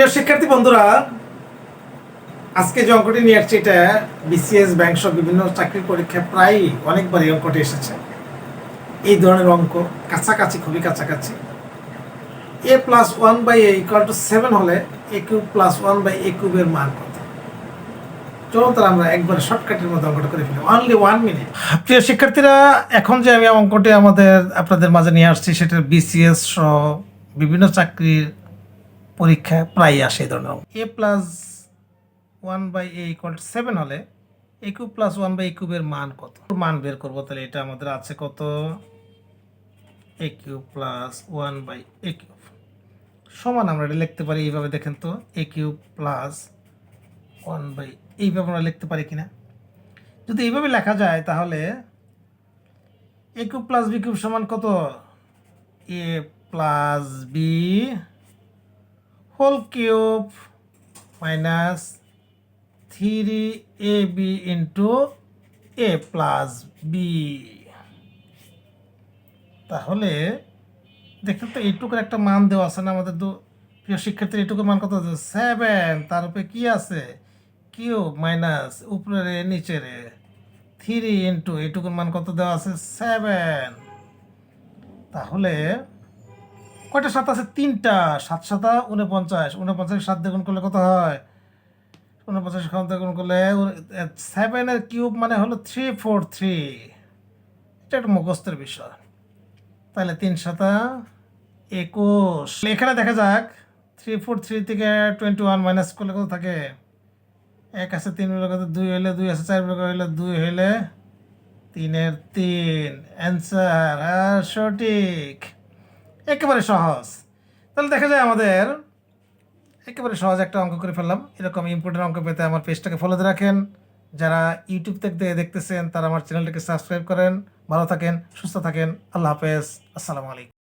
প্রিয় শিক্ষার্থী বন্ধুরা, আজকে যে অঙ্কটি নিয়ে আসছি এটা বিসিএস ব্যাংক সহ বিভিন্ন চাকরির পরীক্ষায় প্রায় অনেকবার এই অঙ্কটি এসেছে। এই ধরনের অঙ্ক কাছাকাছি, খুবই কাছাকাছি। A plus one by A equal to seven হলে A cube plus one by A কিউবের মান কত? চলুন তাহলে আমরা একবার শর্টকাটের মধ্যে অঙ্কটা করে ফেলি। অনলি ওয়ান মিনিট প্রিয় শিক্ষার্থীরা, এখন যে আমি অঙ্কটি আমাদের, আপনাদের মাঝে নিয়ে আসছি, সেটা বিসিএস সহ বিভিন্ন চাকরির পরীক্ষায় প্রায় আসে এই ধরনের। A plus one by A equal seven হলে A cube plus one by A কিউবের মান কত? মান বের করব তাহলে এটা আমাদের আছে কত? A cube plus one by A cube সমান আমরা এটা লিখতে পারি এইভাবে দেখেন তো A cube plus one by এইভাবে আমরা লিখতে পারি কিনা? যদি এইভাবে লেখা যায় তাহলে A cube plus B cube সমান কত? A plus B whole cube minus three A B into A plus B. তাহলে দেখতে তো, এইটুকুর একটা মান দেওয়া আছে না আমাদের দু প্রিয় শিক্ষার্থীর, এইটুকুর মান কত আছে? সেভেন। তার উপরে কি আছে? কিউব মাইনাস উপরে নিচে রে থ্রি ইন্টু, এইটুকুর মান কত দেওয়া আছে? সেভেন। তাহলে কয়টা সাত আছে? তিনটা। সাত সাতা উনপঞ্চাশ উনপঞ্চাশ সাত দ্বিগুণ করলে কত হয়? উনপঞ্চাশ সাত দ্বিগুণ করলে সেভেনের কিউব মানে হলো থ্রি ফোর থ্রি এটা একটা মুখস্থের বিষয়। তাহলে তিন সাতা, একুশ। এখানে দেখা যাক। থ্রি ফোর থ্রি থেকে টোয়েন্টি ওয়ান মাইনাস করলে কত থাকে? এক আছে তিন বেলা কত? দুই হইলে দুই আছে চার বেলা হইলে দুই হইলে তিনের তিন। অ্যান্সার আর সঠিক। একেবারে সহজ। তাহলে দেখা যায় আমাদের একেবারে সহজ একটা অঙ্ক করে ফেললাম। এরকম ইম্পর্টেন্ট অঙ্ক পেতে আমার পেজটাকে ফলোতে রাখেন। যারা ইউটিউব থেকে দেখতেছেন, তারা আমার চ্যানেলটাকে সাবস্ক্রাইব করেন। ভালো থাকেন, সুস্থ থাকেন। আল্লাহ হাফেজ। আসসালামু আলাইকুম।